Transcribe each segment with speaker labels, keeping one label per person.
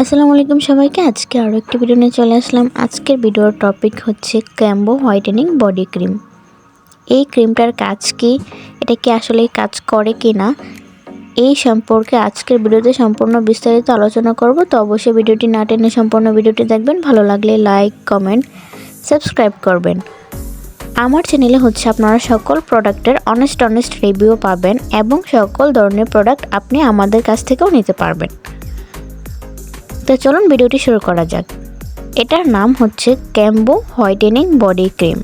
Speaker 1: আসসালামু আলাইকুম সবাইকে। আজকে আরও একটি ভিডিও নিয়ে চলে আসলাম। আজকের ভিডিওর টপিক হচ্ছে ক্যাম্বো হোয়াইটেনিং বডি ক্রিম এই ক্রিমটার কাজ কি? এটা কি আসলে কাজ করে কি না এই সম্পর্কে আজকের ভিডিওতে সম্পূর্ণ বিস্তারিত আলোচনা করব। তো অবশ্যই ভিডিওটি না টেনে সম্পূর্ণ ভিডিওটি দেখবেন। ভালো লাগলে লাইক কমেন্ট সাবস্ক্রাইব করবেন। আমার চ্যানেলে হচ্ছে আপনারা সকল প্রোডাক্টের অনেস্ট অনেস্ট রিভিউ পাবেন এবং সকল ধরনের প্রোডাক্ট আপনি আমাদের কাছ থেকেও নিতে পারবেন। তো চলুন ভিডিওটি শুরু করা যাক। এটার নাম হচ্ছে ক্যাম্বো হোয়াইটেনিং বডি ক্রিম।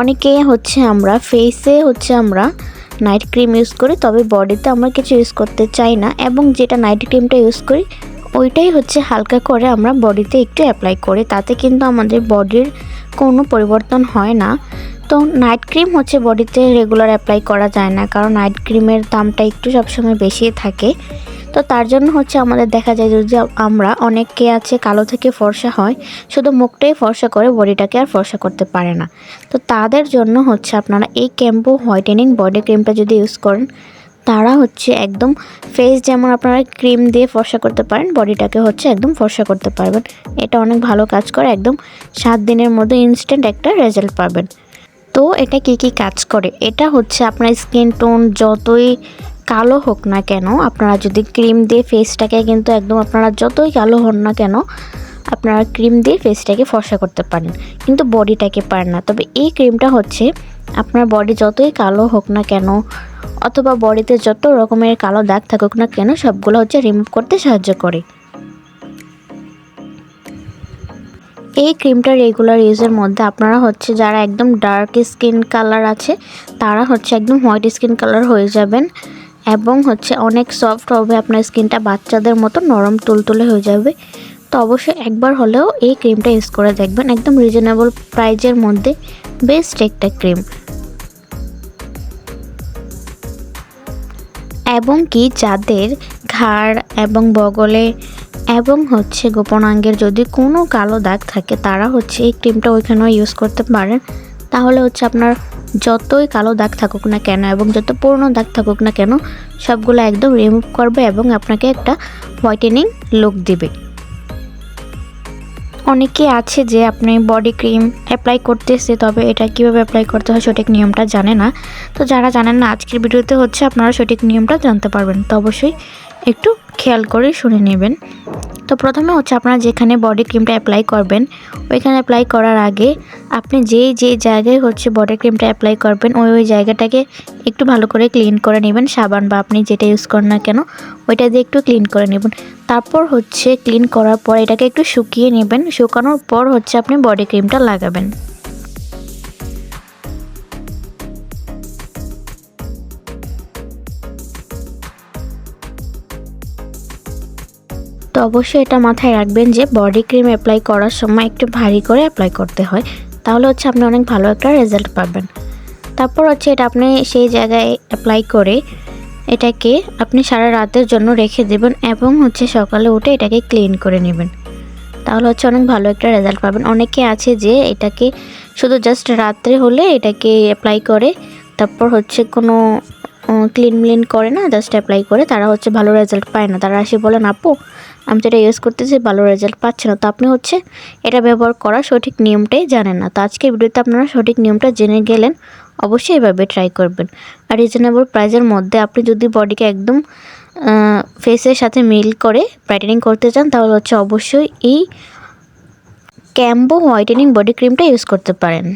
Speaker 1: অনেকে হচ্ছে আমরা ফেসে হচ্ছে আমরা নাইট ক্রিম ইউজ করি, তবে বডিতে আমরা কিছু ইউজ করতে চাই না এবং যেটা নাইট ক্রিমটা ইউজ করি, ওইটাই হচ্ছে হালকা করে আমরা বডিতে একটু অ্যাপ্লাই করি। তাতে কিন্তু আমাদের বডির কোনো পরিবর্তন হয় না। তো নাইট ক্রিম হচ্ছে বডিতে রেগুলার অ্যাপ্লাই করা যায় না, কারণ নাইট ক্রিমের দামটা একটু সবসময় বেশি থাকে। তো তার জন্য হচ্ছে আমাদের দেখা যায় যে আমরা অনেকে আছে কালো থেকে ফর্সা হয়, শুধু মুখটাই ফর্সা করে বডিটাকে আর ফর্সা করতে পারে না। তো তাদের জন্য হচ্ছে আপনারা এই ক্যাম্পো হোয়াইটেনিং বডি ক্রিমটা যদি ইউজ করেন, তারা হচ্ছে একদম ফেস যেমন আপনারা ক্রিম দিয়ে ফর্সা করতে পারেন, বডিটাকে হচ্ছে একদম ফর্সা করতে পারবেন। এটা অনেক ভালো কাজ করে, একদম সাত দিনের মধ্যে ইনস্ট্যান্ট একটা রেজাল্ট পাবেন। তো এটা কি কি কাজ করে? এটা হচ্ছে আপনার স্কিন টোন যতই কালো হোক না কেন, আপনারা যদি ক্রিম দিয়ে ফেসটাকে কিন্তু একদম আপনারা যতই কালো হন না কেন, আপনারা ক্রিম দিয়ে ফেসটাকে ফর্সা করতে পারেন, কিন্তু বডিটাকে পারেন না। তবে এই ক্রিমটা হচ্ছে আপনার বডি যতই কালো হোক না কেন, অথবা বডিতে যত রকমের কালো দাগ থাকুক না কেন, সবগুলো হচ্ছে রিমুভ করতে সাহায্য করে। এই ক্রিমটা রেগুলার ইউজের মধ্যে আপনারা হচ্ছে যারা একদম ডার্ক স্কিন কালার আছে, তারা হচ্ছে একদম হোয়াইট স্কিন কালার হয়ে যাবেন। এবং হচ্ছে অনেক সফট হবে, আপনার স্কিনটা বাচ্চাদের মতো নরম তুলতুলে হয়ে যাবে। তো অবশ্যই একবার হলেও এই ক্রিমটা ইউজ করে দেখবেন, একদম রিজনেবল প্রাইজের মধ্যে বেস্ট একটা ক্রিম এবং কি যাদের ঘাড় এবং বগলে এবং হচ্ছে গোপনাঙ্গের যদি কোনো কালো দাগ থাকে, তারা হচ্ছে এই ক্রিমটা ওইখানেও ইউজ করতে পারেন। তাহলে হচ্ছে আপনার যতই কালো দাগ থাকুক না কেন এবং যত পুরনো দাগ থাকুক না কেন, সবগুলো একদম রিমুভ করবে এবং আপনাকে একটা হোয়াইটেনিং লুক দিবে। অনেকে আছে যে আপনি বডি ক্রিম অ্যাপ্লাই করতেছে, তবে এটা কীভাবে অ্যাপ্লাই করতে হয় সঠিক নিয়মটা জানে না। তো যারা জানেন না, আজকের ভিডিওতে হচ্ছে আপনারা সঠিক নিয়মটা জানতে পারবেন। তো অবশ্যই একটু খেয়াল করে শুনে নেবেন। তো প্রথমে হচ্ছে আপনারা যেখানে বডি ক্রিমটা অ্যাপ্লাই করবেন, ওইখানে অ্যাপ্লাই করার আগে আপনি যেই যে জায়গায় হচ্ছে বডি ক্রিমটা অ্যাপ্লাই করবেন, ওই ওই জায়গাটাকে একটু ভালো করে ক্লিন করে নেবেন, সাবান বা আপনি যেটা ইউজ করেন না কেন, ওইটা দিয়ে একটু ক্লিন করে নেবেন। তারপর হচ্ছে ক্লিন করার পর এটাকে একটু শুকিয়ে নেবেন, শুকানোর পর হচ্ছে আপনি বডি ক্রিমটা লাগাবেন। তো অবশ্যই এটা মাথায় রাখবেন যে বডি ক্রিম অ্যাপ্লাই করার সময় একটু ভারী করে অ্যাপ্লাই করতে হয়। তাহলে হচ্ছে আপনি অনেক ভালো একটা রেজাল্ট পাবেন। তারপর হচ্ছে এটা আপনি সেই জায়গায় অ্যাপ্লাই করে এটাকে আপনি সারা রাতের জন্য রেখে দেবেন এবং হচ্ছে সকালে উঠে এটাকে ক্লিন করে নেবেন। তাহলে হচ্ছে অনেক ভালো একটা রেজাল্ট পাবেন। অনেকে আছে যে এটাকে শুধু জাস্ট রাত্রে হলে এটাকে অ্যাপ্লাই করে, তারপর হচ্ছে কোনো ক্লিন মিলিন করে না জাস্ট অ্যাপ্লাই করে তারা হচ্ছে ভালো রেজাল্ট পায় না। তারা আসে বলেন, আপু, আমি তো এটা ইউজ করতেছি, ভালো রেজাল্ট পাচ্ছে না। তো আপনি হচ্ছে এটা ব্যবহার করার সঠিক নিয়মটাই জানেন না। তো আজকের ভিডিওতে আপনারা সঠিক নিয়মটা জেনে গেলেন, অবশ্যই এভাবে ট্রাই করবেন। আর রিজনেবল প্রাইজের মধ্যে আপনি যদি বডিকে একদম ফেসের সাথে মিল করে ব্রাইটেনিং করতে চান, তাহলে হচ্ছে অবশ্যই এই ক্যাম্বো হোয়াইটেনিং বডি ক্রিমটা ইউজ করতে পারেন।